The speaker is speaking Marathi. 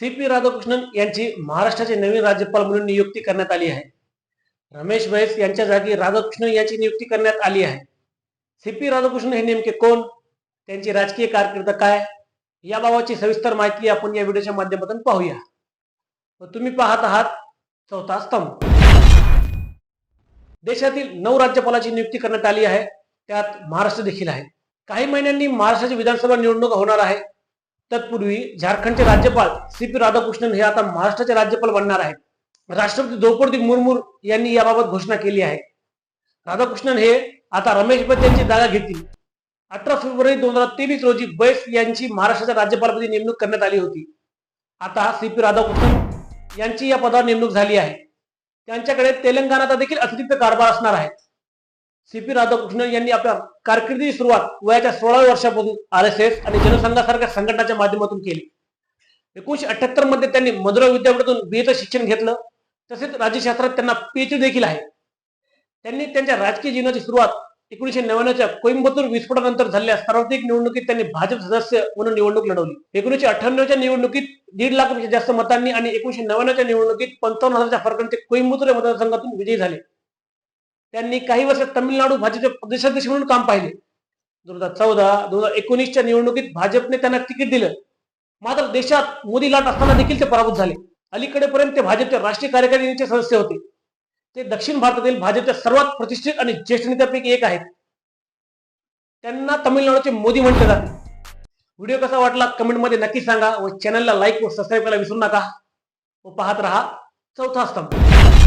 सी पी राधाकृष्णन यांची महाराष्ट्राचे नवीन राज्यपाल म्हणून नियुक्ती करण्यात आली आहे. रमेश बैस यांच्या जागी राधाकृष्णन यांची नियुक्ती करण्यात आली आहे. सी पी राधाकृष्णन हे नेमके कोण? त्यांची राजकीय कारकीर्द काय? याबाबतची सविस्तर माहिती आपण या व्हिडिओच्या माध्यमातून पाहूया. व तुम्ही पाहत आहात चौथा स्तंभ. देशातील नऊ राज्यपालाची नियुक्ती करण्यात आली आहे. त्यात महाराष्ट्र देखील आहे. काही महिन्यांनी महाराष्ट्राची विधानसभा निवडणूक होणार आहे. तत्पूर्वी झारखंडचे राज्यपाल सी पी राधाकृष्णन हे आता महाराष्ट्राचे राज्यपाल बनणार आहेत. राष्ट्रपती द्रौपदी मुर्मू यांनी याबाबत घोषणा केली आहे. राधाकृष्णन हे आता रमेश भट यांची जागा घेतील. अठरा फेब्रुवारी दोन हजार तेवीस रोजी बैस यांची महाराष्ट्राच्या राज्यपालपदी नेमणूक करण्यात आली होती. आता सी पी राधाकृष्णन यांची या पदावर नेमणूक झाली आहे. त्यांच्याकडे तेलंगणाचा देखील अतिरिक्त कारभार असणार आहे. सी पी राधाकृष्णन यांनी आपल्या कारकिर्दीची सुरुवात वयाच्या सोळाव्या वर्षापासून आर एस एस आणि जनसंघासारख्या संघटनाच्या माध्यमातून केली. एकोणीशे अठ्याहत्तरमध्ये त्यांनी मदुरा विद्यापीठातून बीएचं शिक्षण घेतलं. तसेच राज्यशास्त्रात त्यांना पीएचडी देखील आहे. त्यांनी त्यांच्या राजकीय जीवनाची सुरुवात एकोणीशे नव्याण्णवच्या कोइंबतूर विस्फोटानंतर झालेल्या सार्वत्रिक निवडणुकीत त्यांनी भाजप सदस्य म्हणून निवडणूक लढवली. एकोणीशे अठ्ठ्याण्णवच्या निवडणुकीत दीड लाखपेक्षा जास्त मतांनी आणि एकोणीशे नव्याण्णवच्या निवडणुकीत पंचावन्न हजारच्या फरकाने ते कोइंबतूर या मतदारसंघातून विजयी झाले. त्यांनी काही वर्ष तमिळनाडू भाजपचे प्रदेशाध्यक्ष म्हणून काम पाहिले. दोन हजार चौदा दोन हजार एकोणीसच्या निवडणुकीत भाजपने त्यांना तिकीट दिलं. मात्र देशात मोदी लाट असताना देखील ते पराभूत झाले. अलीकडेपर्यंत ते भाजपच्या राष्ट्रीय कार्यकारिणीचे सदस्य होते. ते दक्षिण भारतातील भाजपच्या सर्वात प्रतिष्ठित आणि ज्येष्ठ नेत्यापैकी एक आहेत. त्यांना तामिळनाडूचे मोदी म्हटले जाते. व्हिडिओ कसा वाटला कमेंटमध्ये नक्की सांगा व चॅनलला लाईक व सबस्क्राईब करायला विसरू नका. व पाहत राहा चौथा स्तंभ.